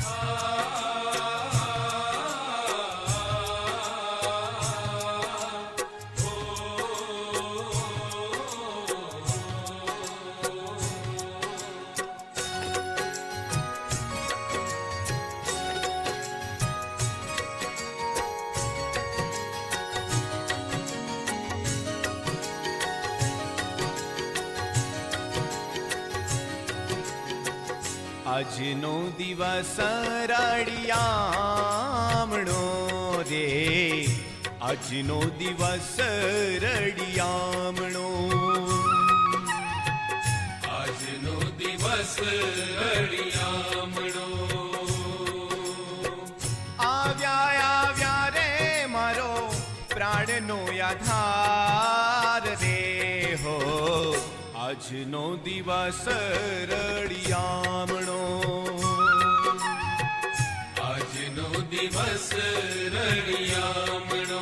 Yes. આજનો દિવસ રડિયામણો રે આજનો દિવસ રડિયામણો. આજનો દિવસ રળિયામણો આજનો દિવસ રડિયામણો આજનો દિવસ રળિયામણો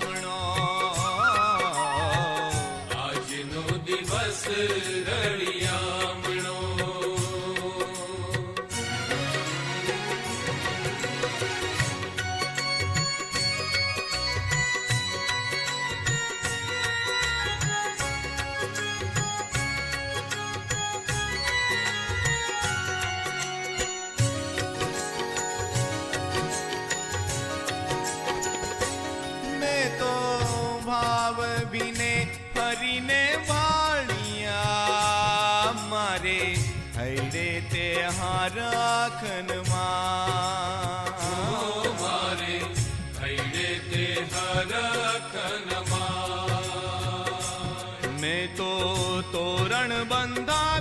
அரசுகளில் હરખનમાં મેં તો તોરણ બંધાવ્યા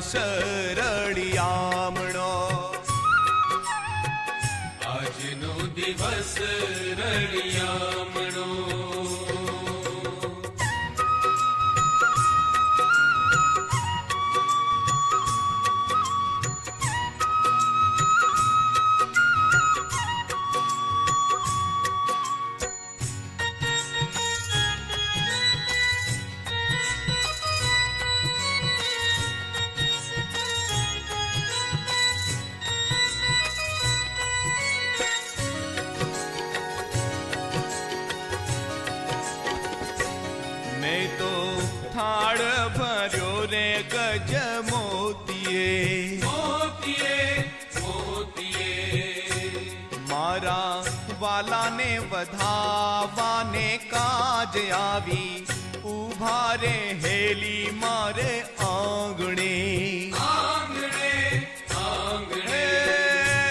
દિવસ રડિયામણો આજનો દિવસ રળિયામણો મારા વાલાને વધાવાને કાજ આવી. ઊભા રે હેલી મારે આંગણે. આંગણે આંગણે.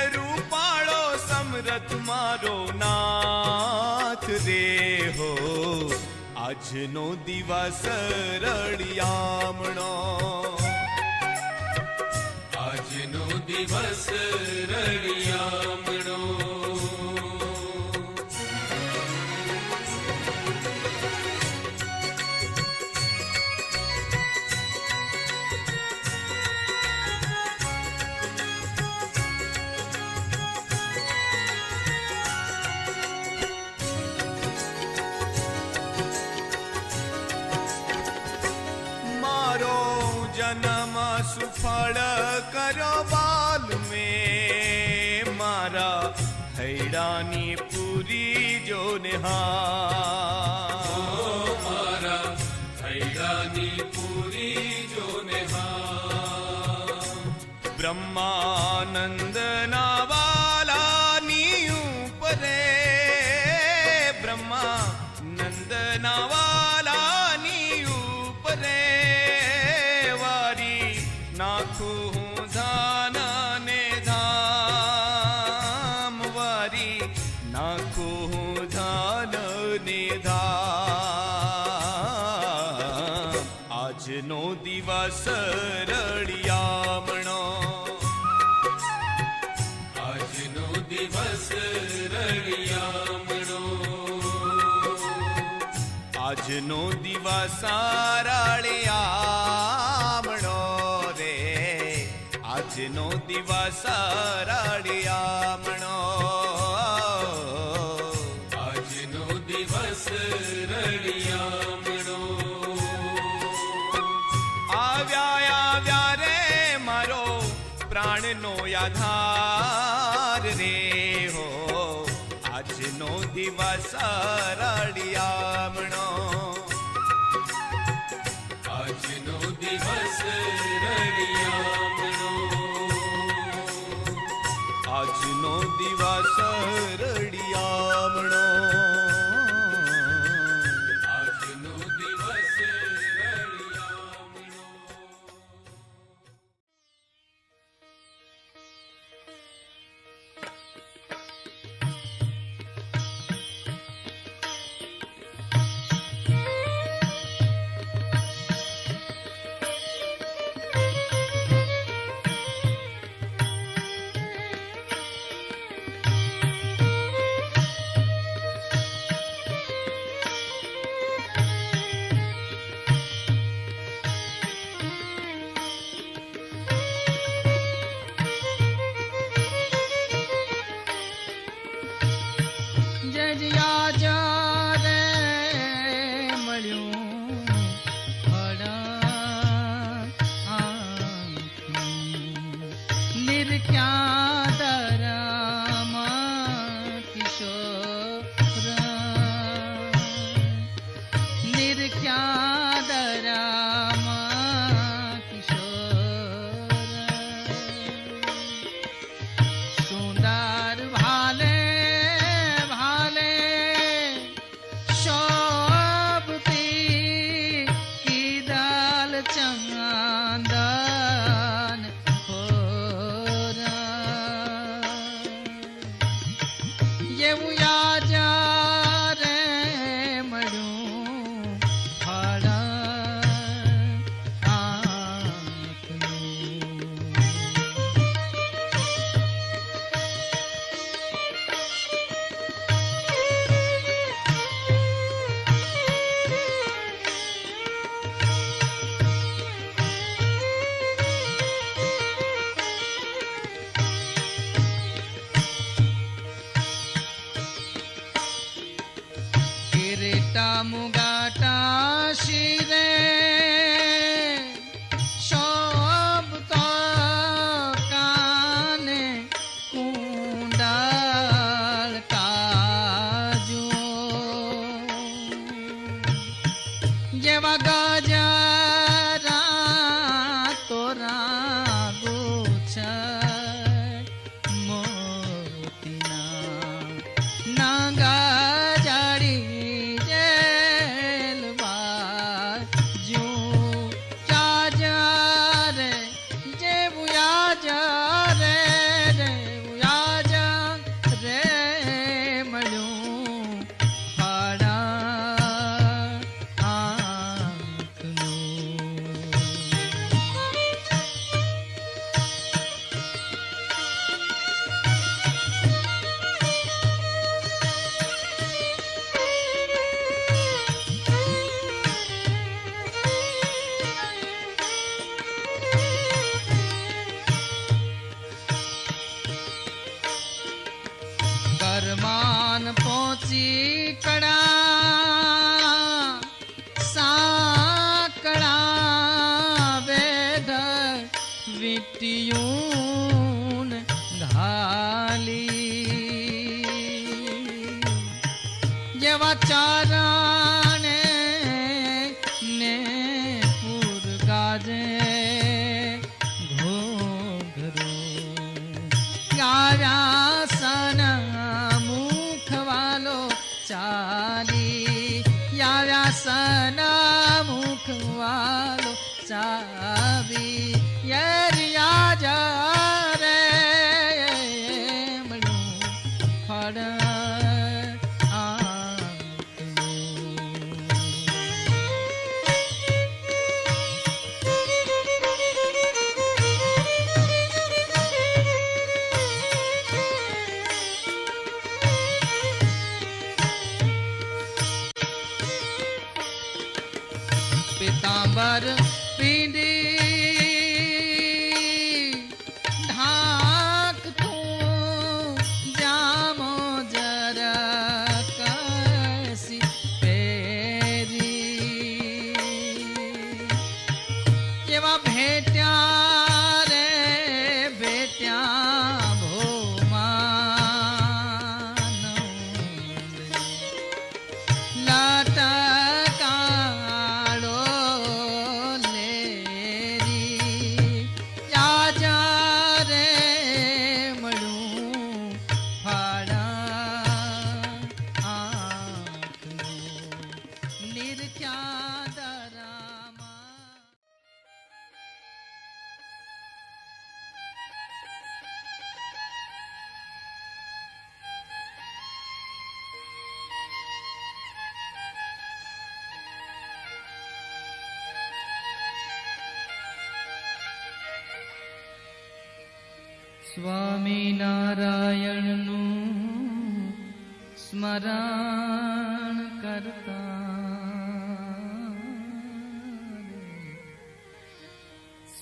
રૂપાળો સમરથ મારો નાથ રે હો. આજનો દિવસ રળિયામણો. આજનો દિવસ રળિયામણો. કરો બાલ મેં મારા હૈડાની પૂરી જો નેહા મારા હૈડાની પૂરી જો નેહા બ્રહ્માનંદના વાલાની ઉપરે, બ્રહ્માનંદના વાલાની ઉપરે, વારી નાખું ਸਰੜਿਆਵਣਾ ਅਜ ਨੂੰ ਦਿਵਸ ਰੜਿਆਵਣੋ ਅਜ ਨੂੰ ਦਿਵਸ ਰੜਿਆਵਣੋ ਰੇ ਅਜ ਨੂੰ ਦਿਵਸ ਰੜਿਆਵਣੋ ਅਜ ਨੂੰ ਦਿਵਸ ਰੜਿਆਵਣੋ આધાર રે હો આજનો દિવસ રડિયામણો આજનો દિવસ રડિયામણો આજનો દિવસ રડિયામણો क्या lleva calla yaar ख्या रा स्वामीनारायण स्मरा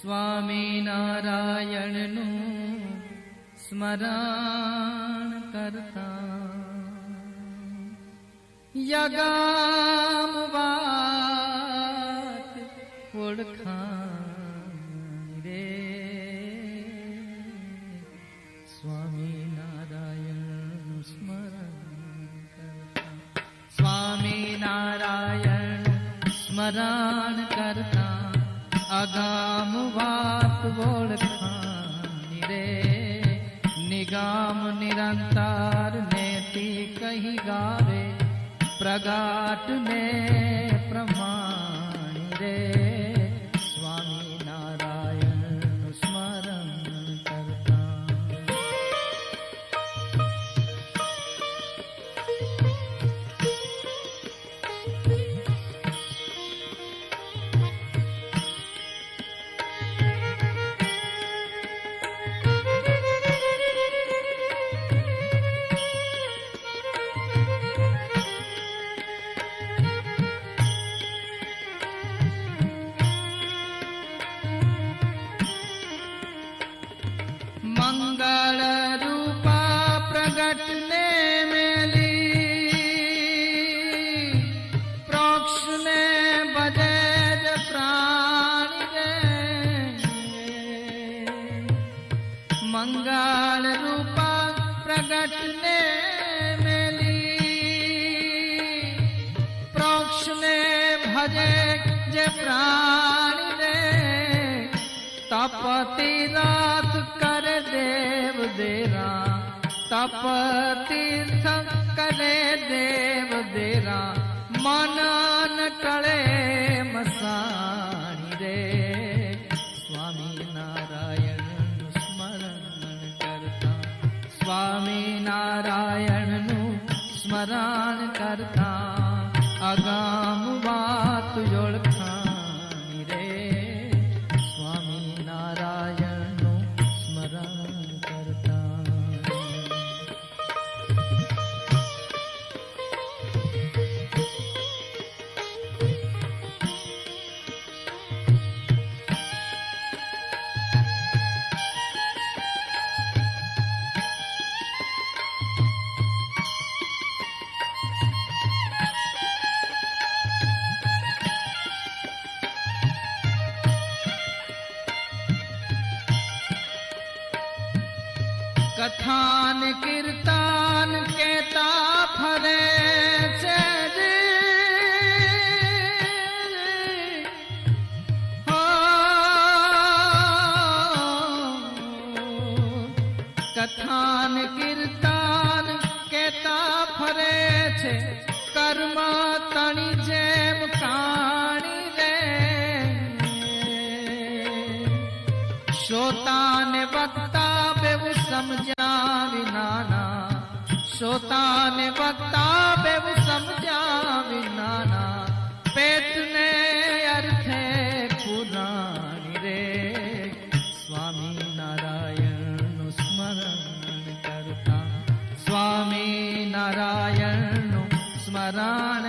स्वामी नारायण न रे स्वामी नारायण स्मरण स्वामी नारायण स्मरण अगाम वाप ओळखानी रे। निगाम निरंतार नेति कही गावे प्रगाट में प्रमाण रे। कटने मिली। प्रोक्ष ने भजे जे प्राण ने तपति रात कर देव देरा। तपतीर्थ करे देव देरा। मन न कले मसाणी रे। નારાયણનું સ્મરણ કરતા અગામ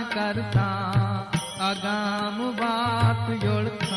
करता। अगाम बा जोड़ता।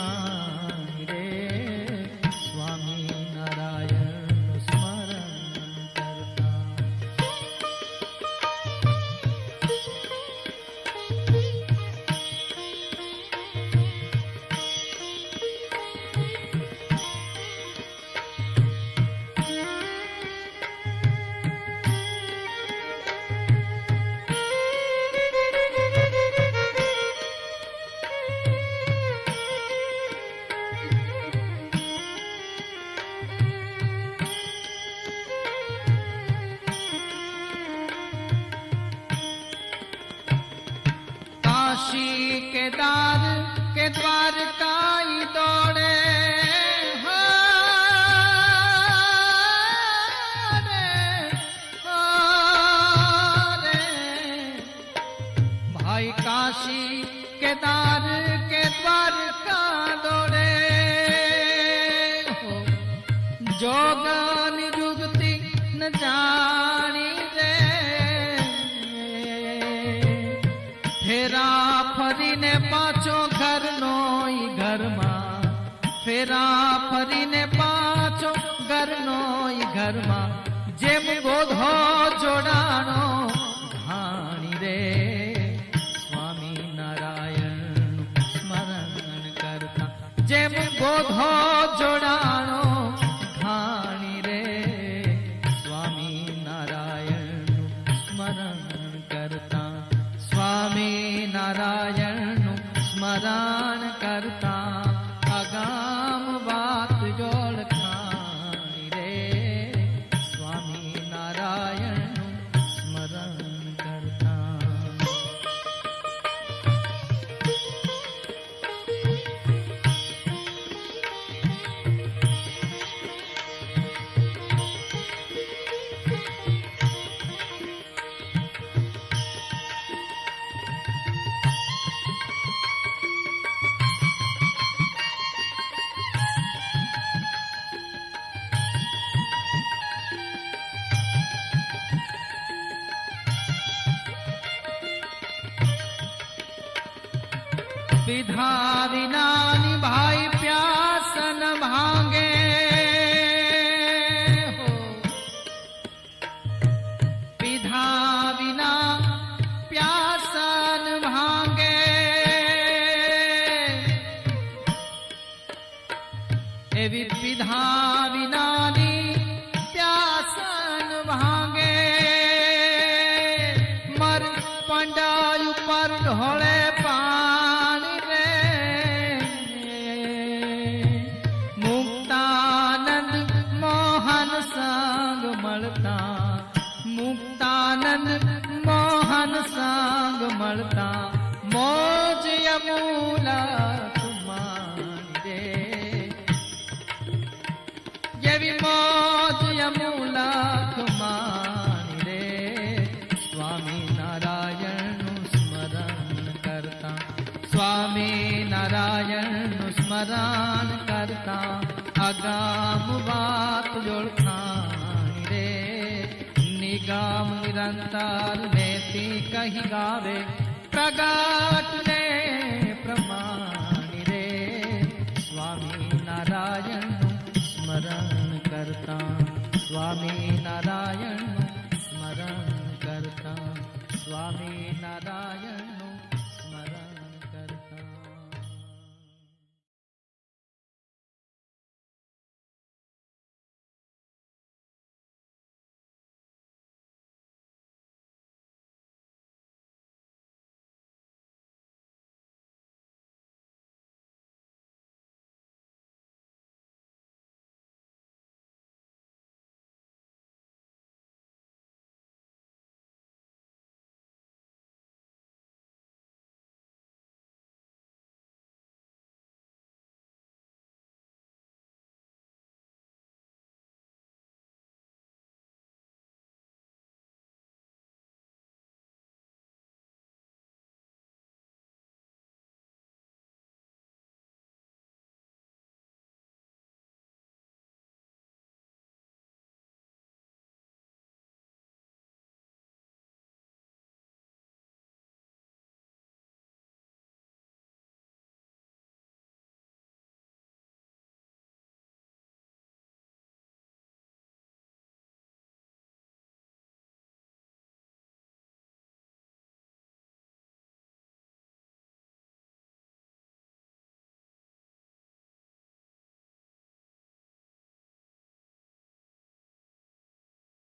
ફેરા ફરીને પાછો ઘરનો ઘરમાં જેમ ગોધો विपिधा विना જેવી મોજ યમુલા કમાણી રે સ્વામી નારાયણનું સ્મરણ કરતા સ્વામી નારાયણનું સ્મરણ કરતા અગામ વાત જોડખાણી રે નિગામ નિરંતર નેતી કહી ગાવે પ્રગટ करता स्वामी नारायण स्मरण करता। स्वामी